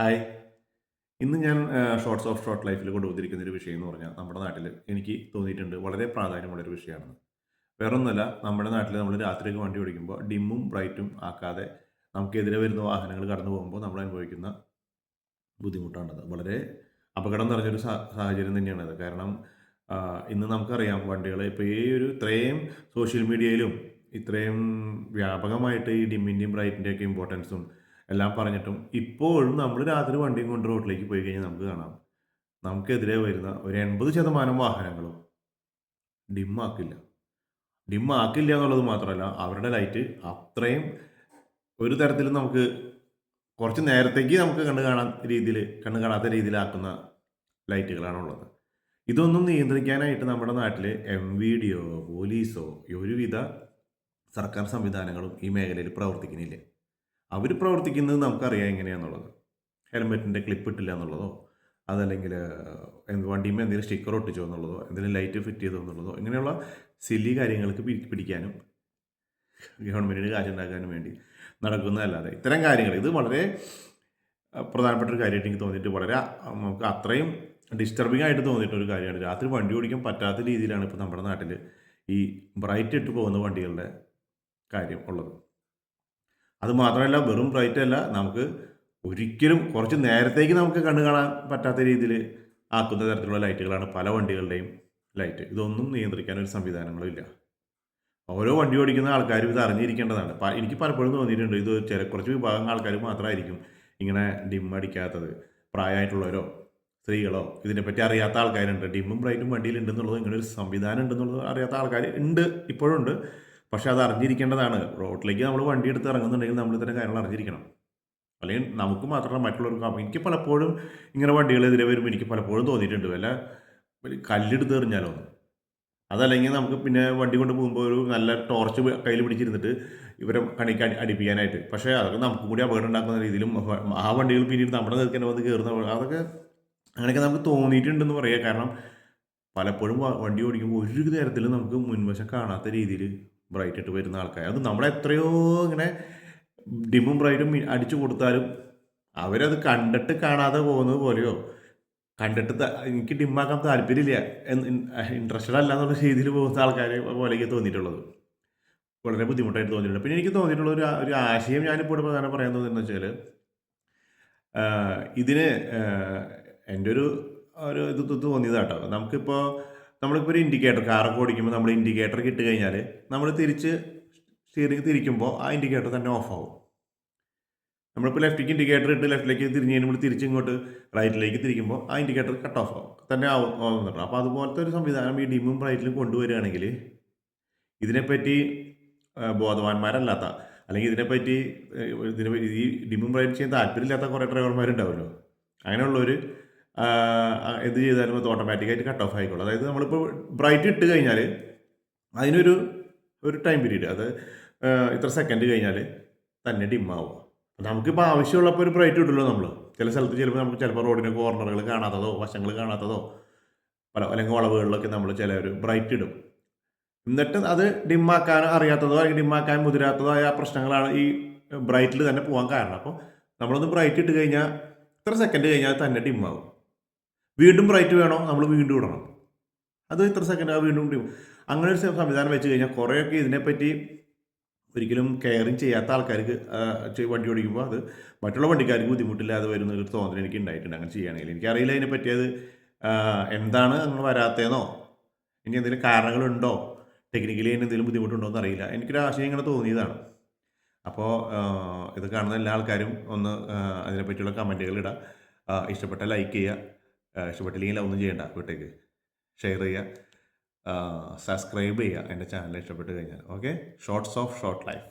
Hi. ഇന്ന് ഞാൻ shorts of short ലൈഫിൽ കൊണ്ടുവന്നിരിക്കുന്ന ഒരു വിഷയം എന്ന് പറഞ്ഞാൽ നമ്മുടെ നാട്ടിൽ എനിക്ക് തോന്നിയിട്ടുണ്ട് വളരെ പ്രാധാന്യമുള്ള ഒരു വിഷയമാണ് വേറൊന്നുമല്ല നമ്മുടെ നാട്ടിൽ നമ്മൾ രാത്രിയൊക്കെ വണ്ടി ഓടിക്കുമ്പോൾ ഡിമ്മും ബ്രൈറ്റും ആക്കാതെ നമുക്കെതിരെ വരുന്ന വാഹനങ്ങൾ കടന്നു പോകുമ്പോൾ നമ്മൾ അനുഭവിക്കുന്ന ബുദ്ധിമുട്ടാണത് വളരെ അപകടം നിറഞ്ഞൊരു സാഹചര്യം തന്നെയാണത് കാരണം ഇന്ന് നമുക്കറിയാം വണ്ടികൾ ഇപ്പോൾ ഈ ഒരു ഇത്രയും സോഷ്യൽ മീഡിയയിലും ഇത്രയും വ്യാപകമായിട്ട് ഈ ഡിമ്മിന്റെയും ബ്രൈറ്റിന്റെയൊക്കെ ഇമ്പോർട്ടൻസും എല്ലാം പറഞ്ഞിട്ടും ഇപ്പോഴും നമ്മൾ രാത്രി വണ്ടിയും കൊണ്ട് റോഡിലേക്ക് പോയി കഴിഞ്ഞാൽ നമുക്ക് കാണാം. നമുക്കെതിരെ വരുന്ന ഒരു എൺപത് ശതമാനം വാഹനങ്ങളും ഡിമ്മാക്കില്ല ഡിമ്മാക്കില്ല എന്നുള്ളത് മാത്രമല്ല അവരുടെ ലൈറ്റ് അത്രയും ഒരു തരത്തിലും നമുക്ക് കുറച്ച് നേരത്തേക്ക് നമുക്ക് കണ്ടു കാണാൻ രീതിയിൽ കണ്ടു കാണാത്ത രീതിയിലാക്കുന്ന ലൈറ്റുകളാണുള്ളത്. ഇതൊന്നും നിയന്ത്രിക്കാനായിട്ട് നമ്മുടെ നാട്ടിൽ എം വി ഡിയോ പോലീസോ ഒരുവിധ സർക്കാർ സംവിധാനങ്ങളും ഈ മേഖലയിൽ പ്രവർത്തിക്കുന്നില്ല. അവർ പ്രവർത്തിക്കുന്നത് നമുക്കറിയാം എങ്ങനെയാണെന്നുള്ളത് ഹെൽമെറ്റിന്റെ ക്ലിപ്പ് ഇട്ടില്ല എന്നുള്ളതോ അതല്ലെങ്കിൽ വണ്ടിയുമ്പോൾ എന്തെങ്കിലും സ്റ്റിക്കർ ഒട്ടിച്ചോ എന്നുള്ളതോ എന്തെങ്കിലും ലൈറ്റ് ഫിറ്റ് ചെയ്തോ എന്നുള്ളതോ ഇങ്ങനെയുള്ള സില്ലി കാര്യങ്ങൾക്ക് പിടിക്കാനും ഗവൺമെന്റിന് കാശുണ്ടാക്കാനും വേണ്ടി നടക്കുന്നതല്ലാതെ ഇത്തരം കാര്യങ്ങൾ. ഇത് വളരെ പ്രധാനപ്പെട്ട ഒരു കാര്യമായിട്ട് എനിക്ക് തോന്നിയിട്ട് വളരെ നമുക്ക് അത്രയും ഡിസ്റ്റർബിംഗ് ആയിട്ട് തോന്നിയിട്ടൊരു കാര്യമാണ്. രാത്രി വണ്ടി ഓടിക്കാൻ പറ്റാത്ത രീതിയിലാണ് ഇപ്പോൾ നമ്മുടെ നാട്ടിൽ ഈ ബ്രൈറ്റ് ഇട്ട് പോകുന്ന വണ്ടികളുടെ കാര്യം ഉള്ളത്. അത് മാത്രമല്ല വെറും ബ്രൈറ്റ് അല്ല നമുക്ക് ഒരിക്കലും കുറച്ച് നേരത്തേക്ക് നമുക്ക് കണ്ണു കാണാൻ പറ്റാത്ത രീതിയിൽ ആക്കുന്ന തരത്തിലുള്ള ലൈറ്റുകളാണ് പല വണ്ടികളുടെയും ലൈറ്റ്. ഇതൊന്നും നിയന്ത്രിക്കാൻ ഒരു സംവിധാനങ്ങളും ഇല്ല. ഓരോ വണ്ടി ഓടിക്കുന്ന ആൾക്കാരും ഇത് അറിഞ്ഞിരിക്കേണ്ടതാണ്. എനിക്ക് പലപ്പോഴും തോന്നിയിട്ടുണ്ട് ഇത് ചില കുറച്ച് വിഭാഗം ആൾക്കാർ മാത്രമായിരിക്കും ഇങ്ങനെ ഡിം അടിക്കാത്തത്. പ്രായമായിട്ടുള്ളവരോ സ്ത്രീകളോ ഇതിനെപ്പറ്റി അറിയാത്ത ആൾക്കാരുണ്ട്. ഡിമ്മും ബ്രൈറ്റും വണ്ടിയിലുണ്ടെന്നുള്ളത് ഇങ്ങനെ ഒരു സംവിധാനം ഉണ്ടെന്നുള്ളത് അറിയാത്ത ആൾക്കാർ ഉണ്ട് ഇപ്പോഴും ഉണ്ട്. പക്ഷെ അത് അറിഞ്ഞിരിക്കേണ്ടതാണ്. റോഡിലേക്ക് നമ്മൾ വണ്ടി എടുത്ത് ഇറങ്ങുന്നുണ്ടെങ്കിൽ നമ്മൾ ഇത്തരം കാര്യങ്ങൾ അറിഞ്ഞിരിക്കണം. അല്ലെങ്കിൽ നമുക്ക് മാത്രമല്ല മറ്റുള്ളവർക്ക് എനിക്ക് പലപ്പോഴും ഇങ്ങനെ വണ്ടികളെതിരെ വരുമ്പോൾ എനിക്ക് പലപ്പോഴും തോന്നിയിട്ടുണ്ട്. വല്ല കല്ലെടുത്ത് എറിഞ്ഞാലോ. അതല്ലെങ്കിൽ നമുക്ക് പിന്നെ വണ്ടി കൊണ്ട് പോകുമ്പോൾ ഒരു നല്ല ടോർച്ച് കയ്യിൽ പിടിച്ചിരുന്നിട്ട് ഇവരെ കണിക്ക് അടിപ്പിക്കാനായിട്ട്. പക്ഷേ അതൊക്കെ നമുക്ക് കൂടി അപകടം ഉണ്ടാക്കുന്ന രീതിയിലും ആ വണ്ടികൾ പിന്നീട് നമ്മുടെ നേർക്കന്നെ വന്ന് കയറുന്ന അതൊക്കെ അങ്ങനെയൊക്കെ നമുക്ക് തോന്നിയിട്ടുണ്ടെന്ന് പറയാം. കാരണം പലപ്പോഴും വണ്ടി ഓടിക്കുമ്പോൾ ഒരു തരത്തിലും നമുക്ക് മുൻവശം കാണാത്ത രീതിയിൽ ബ്രൈറ്റ് ഇട്ട് വരുന്ന ആൾക്കാർ അത് നമ്മളെ എത്രയോ ഇങ്ങനെ ഡിമും ബ്രൈറ്റും അടിച്ചു കൊടുത്താലും അവരത് കണ്ടിട്ട് കാണാതെ പോകുന്നത് പോലെയോ? കണ്ടിട്ട് എനിക്ക് ഡിമ്മാക്കാൻ താല്പര്യമില്ല. ഇൻട്രസ്റ്റഡ് അല്ല എന്നുള്ള രീതിയിൽ പോകുന്ന ആൾക്കാരെ പോലെയൊക്കെ തോന്നിയിട്ടുള്ളത്. വളരെ ബുദ്ധിമുട്ടായിട്ട് തോന്നിയിട്ടുണ്ട്. പിന്നെ എനിക്ക് തോന്നിയിട്ടുള്ള ഒരു ഒരു ആശയം ഞാനിപ്പോൾ ഇവിടെ പ്രധാനം പറയാൻ തോന്നുന്നത് വെച്ചാൽ ഇതിന് എന്റെ ഒരു ഒരു ഇത് തോന്നിയതാട്ടോ. നമുക്കിപ്പോൾ നമ്മളിപ്പോൾ ഒരു ഇൻഡിക്കേറ്റർ കാറൊക്കെ ഓടിക്കുമ്പോൾ നമ്മൾ ഇൻഡിക്കേറ്റർ കിട്ടു കഴിഞ്ഞാൽ നമ്മൾ തിരിച്ച് സ്റ്റിയറിംഗ് തിരിക്കുമ്പോൾ ആ ഇൻഡിക്കേറ്റർ തന്നെ ഓഫ് ആവും. നമ്മളിപ്പോൾ ലെഫ്റ്റിലേക്ക് ഇൻഡിക്കേറ്റർ ഇട്ട് ലെഫ്റ്റിലേക്ക് തിരിഞ്ഞ് കഴിയുമ്പോൾ തിരിച്ച് ഇങ്ങോട്ട് റൈറ്റിലേക്ക് തിരിക്കുമ്പോൾ ആ ഇൻഡിക്കേറ്റർ കട്ട് ഓഫ് ആവും. തന്നെ ആവും ആവുന്നുണ്ട് അപ്പോൾ അതുപോലത്തെ ഒരു സംവിധാനം ഈ ഡിമ്മും ബ്രൈറ്റിലും കൊണ്ടുവരികയാണെങ്കിൽ ഇതിനെപ്പറ്റി ബോധവാന്മാരല്ലാത്ത അല്ലെങ്കിൽ ഇതിനെപ്പറ്റി ഇതിനെ ഈ ഡിമ്മും ബ്രൈറ്റ് ചെയ്യാൻ താല്പര്യമില്ലാത്ത കുറേ ഡ്രൈവർമാരുണ്ടാവുമല്ലോ അങ്ങനെയുള്ളവർ എന്ത് ചെയ്താലും അത് ഓട്ടോമാറ്റിക്കായിട്ട് കട്ട് ഓഫ് ആയിക്കോളും. അതായത് നമ്മളിപ്പോൾ ബ്രൈറ്റ് ഇട്ട് കഴിഞ്ഞാൽ അതിനൊരു ഒരു ടൈം പീരീഡ് അത് ഇത്ര സെക്കൻഡ് കഴിഞ്ഞാൽ തന്നെ ഡിമ്മാവും നമുക്കിപ്പോൾ ആവശ്യമുള്ളപ്പോൾ ഒരു ബ്രൈറ്റ് ഇടുമല്ലോ നമ്മൾ ചില സ്ഥലത്ത് ചിലപ്പോൾ നമുക്ക് ചിലപ്പോൾ റോഡിന്റെ കോർണറുകൾ കാണാത്തതോ വശങ്ങൾ കാണാത്തതോ പല അല്ലെങ്കിൽ വളവുകളിലൊക്കെ നമ്മൾ ചില ഒരു ബ്രൈറ്റ് ഇടും. എന്നിട്ട് അത് ഡിമ്മാക്കാൻ അറിയാത്തതോ അല്ലെങ്കിൽ ഡിമ്മാക്കാൻ മുതിരാത്തതോ ആയ പ്രശ്നങ്ങളാണ് ഈ ബ്രൈറ്റിൽ തന്നെ പോകാൻ കാരണം. അപ്പോൾ നമ്മളൊന്ന് ബ്രൈറ്റ് ഇട്ട് കഴിഞ്ഞാൽ ഇത്ര സെക്കൻഡ് കഴിഞ്ഞാൽ തന്നെ ഡിമ്മാവും വീണ്ടും റൈറ്റ് വേണോ? നമ്മൾ വീണ്ടും ഇടണം. അത് ഇത്ര സെക്കൻഡ് ആ വീണ്ടും ഇടും. അങ്ങനെ ഒരു സംവിധാനം വെച്ച് കഴിഞ്ഞാൽ കുറേയൊക്കെ ഇതിനെപ്പറ്റി ഒരിക്കലും കെയറിങ് ചെയ്യാത്ത ആൾക്കാർക്ക് വണ്ടി ഓടിക്കുമ്പോൾ അത് മറ്റുള്ള വണ്ടിക്കാർക്ക് ബുദ്ധിമുട്ടില്ലാതെ വരുന്ന ഒരു തോന്നൽ എനിക്ക് ഉണ്ടായിട്ടുണ്ട് അങ്ങനെ ചെയ്യുകയാണെങ്കിൽ. എനിക്കറിയില്ല അതിനെ പറ്റിയത് എന്താണ് അങ്ങനെ വരാത്തതെന്നോ ഇനി എന്തെങ്കിലും കാരണങ്ങളുണ്ടോ? ടെക്നിക്കലി അതിന് എന്തെങ്കിലും ബുദ്ധിമുട്ടുണ്ടോ എന്ന് അറിയില്ല എനിക്കൊരു ആശയം ഇങ്ങനെ തോന്നിയതാണ്. അപ്പോൾ ഇത് കാണുന്ന എല്ലാ ആൾക്കാരും ഒന്ന് അതിനെപ്പറ്റിയുള്ള കമന്റുകൾ ഇടുക ഇഷ്ടപ്പെട്ട ലൈക്ക് ചെയ്യുക. ഇഷ്ടപ്പെട്ടില്ലെങ്കിൽ ഒന്നും ചെയ്യണ്ട വീട്ടേക്ക് ഷെയർ ചെയ്യുക. സബ്സ്ക്രൈബ് ചെയ്യുക. എന്റെ ചാനൽ ഇഷ്ടപ്പെട്ട് കഴിഞ്ഞാൽ okay shorts of short life